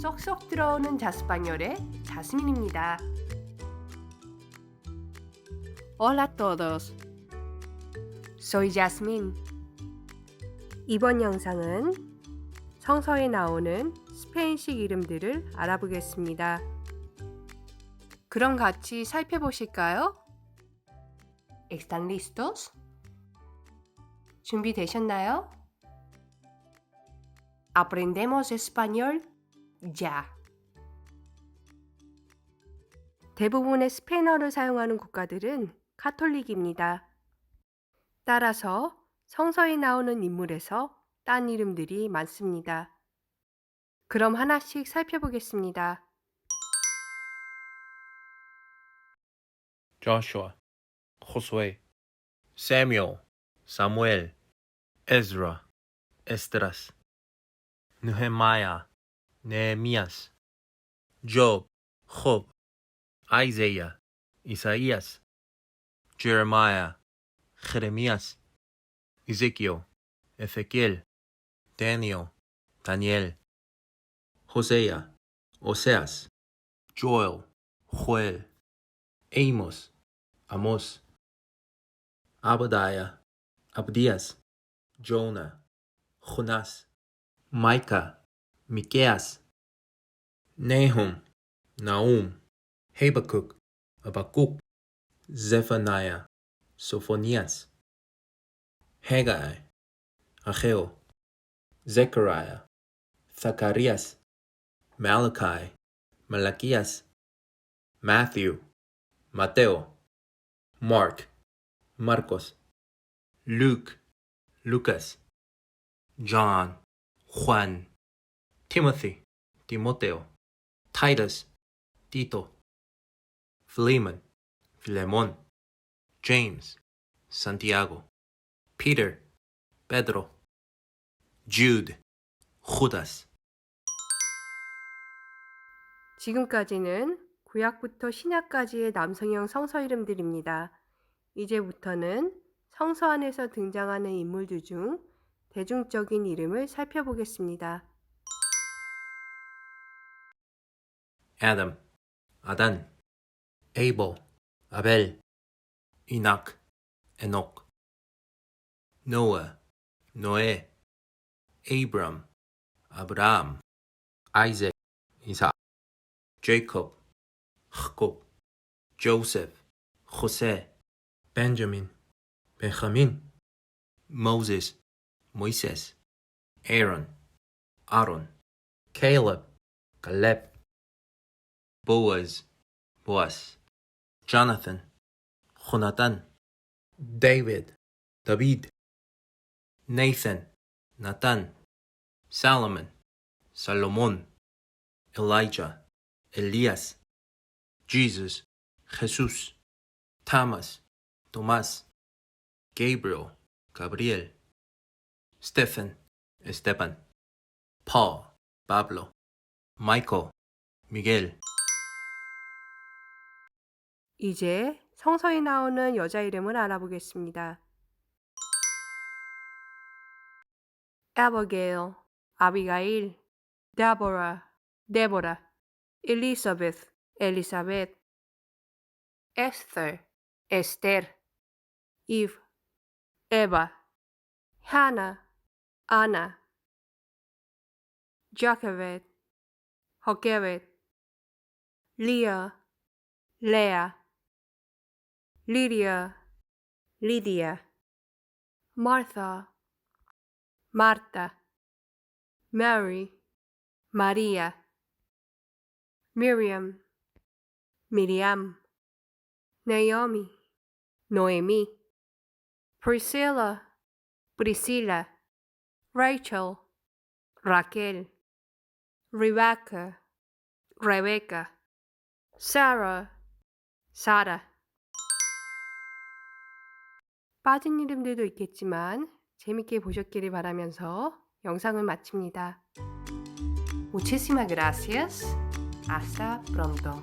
쏙쏙 들어오는 자스파뇰의 자스민입니다. Hola a todos. Soy Jasmine. 이번 영상은 성서에 나오는 스페인식 이름들을 알아보겠습니다. 그럼 같이 살펴보실까요? ¿Están listos? 준비되셨나요? Aprendemos español ya. 대부분의 스페인어를 사용하는 국가들은 카톨릭입니다. 따라서 성서에 나오는 인물에서 딴 이름들이 많습니다. 그럼 하나씩 살펴보겠습니다. Joshua, Josué, Samuel, Samuel, Nehemías, Job, Job, Isaiah, Isaías, Jeremiah, Jeremías, Ezequiel, Ezequiel, Daniel, Daniel, Hosea, Oseas, Joel, Joel, Amos, Amos, Abadiah, Abdias, Jonah, Jonas, Micah, Miqueas, Nahum, Nahum, Habakkuk, Habakkuk, Zephaniah, Sophonias, Haggai, Ageo, Zechariah, Zacharias, Malachi, Malachias, Matthew, Mateo, Mark, Marcos, Luke, Lucas, John, Juan, Timothy, Timoteo, Titus, Tito, Philemon, Philemon, James, Santiago, Peter, Pedro, Jude, Judas. 지금까지는 구약부터 신약까지의 남성형 성서 이름들입니다. 이제부터는 성서 안에서 등장하는 인물들 중 대중적인 이름을 살펴보겠습니다. Adam, Adan, Abel, Abel, Enoch, Enoch, Noah, Noé, Abram, Abraham, Isaac, Isaac, Jacob, Jacob, Joseph, José, Benjamin, Benjamin, Moses, Moisés, Aaron, Aaron, Caleb, Caleb, Boaz, Boaz, Jonathan, Jonathan, David, David, Nathan, Nathan, Solomon, Salomón, Elijah, Elías, Jesus, Jesús, Thomas, Tomás, Gabriel, Gabriel, Stephen, Esteban, Paul, Pablo, Michael, Miguel. 이제 성서에 나오는 여자 이름을 알아보겠습니다. Abigail, 아비가일, Deborah, Deborah, Elizabeth, Elizabeth, Esther, Esther, Eve, Eva, Hannah, Anna, Jochebed, Jochebed, Leah, Leah, Lydia, Lydia, Martha, Marta, Mary, Maria, Miriam, Miriam, Naomi, Noemi, Priscilla, Priscilla, Rachel, Raquel, Rebecca, Rebecca, Sarah, Sarah. 빠진 이름들도 있겠지만 재밌게 보셨기를 바라면서 영상을 마칩니다. Muchísimas gracias. Hasta pronto.